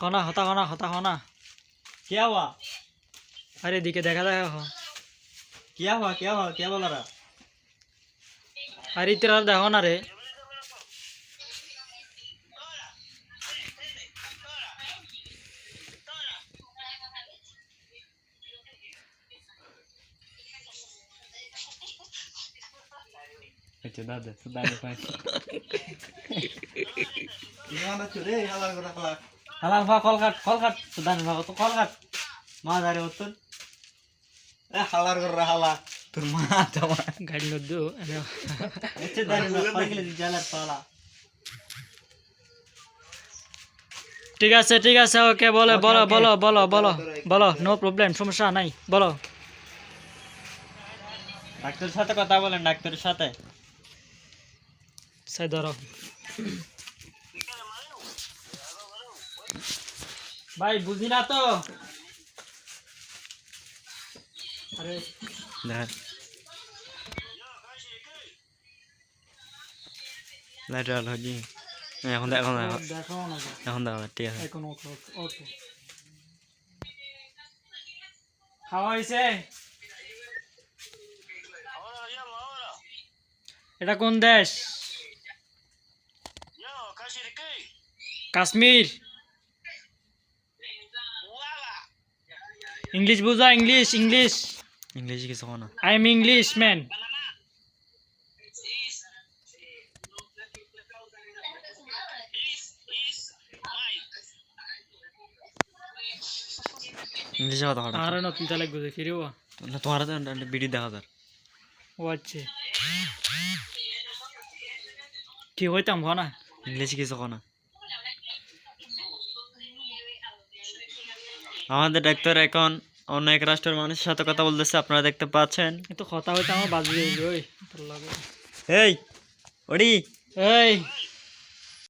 খনা হতা খনা হতা খনা क्या हुआ আরে এদিকে দেখা দেখা হ क्या हुआ क्या हुआ क्या बोला रहा আরে ইতরা দেখো না রে अच्छा दादा सुधा ने पास Gimana cuy? Eh, halang gerak halang. হালাল ফা কল কাট কল কাট সুধা নে তো কল কাট মা দারে উত্তর Eh, halang gerak halang. তোর মা তোমা গাড়ি নদ্দু এতে দারে না পাগলে দি জালার পালা। ঠিক আছে ঠিক আছে ওকে বলো বলো বলো বলো বলো বলো নো প্রবলেম সমস্যা নাই বলো। ডাক্তারের সাথে কথা বলেন ডাক্তারের সাথে। সাই ধরো। ভাই বুঝি না তো? আরে। দেখ। ল্যাটারাল হজি এখন এখন ঠিক আছে। এখন ওকে ওকে। খাওয়া হয়েছে? এটা কোন দেশ? কাশ্মীর। ইংলিশ বুঝা ইংলিশ ইংলিশ ইংলিশ কিছু না আই এম ইংলিশ ম্যান ইংলিশে কথা কথা আর নতুন তালে গুজে ফিরে ও না তোমার তো ভিডিও দেখা যার ও আচ্ছা ঠিক হইতাম না ইংলিশ কিছু না আমাদের ডাক্তার এখন অন্য এক রাষ্ট্রের মানুষের সাথে কথা বলতেছে আপনারা দেখতে পাচ্ছেন। কিন্তু কথা হইতে আমার বাজবে ওই। এই ওডি। এই।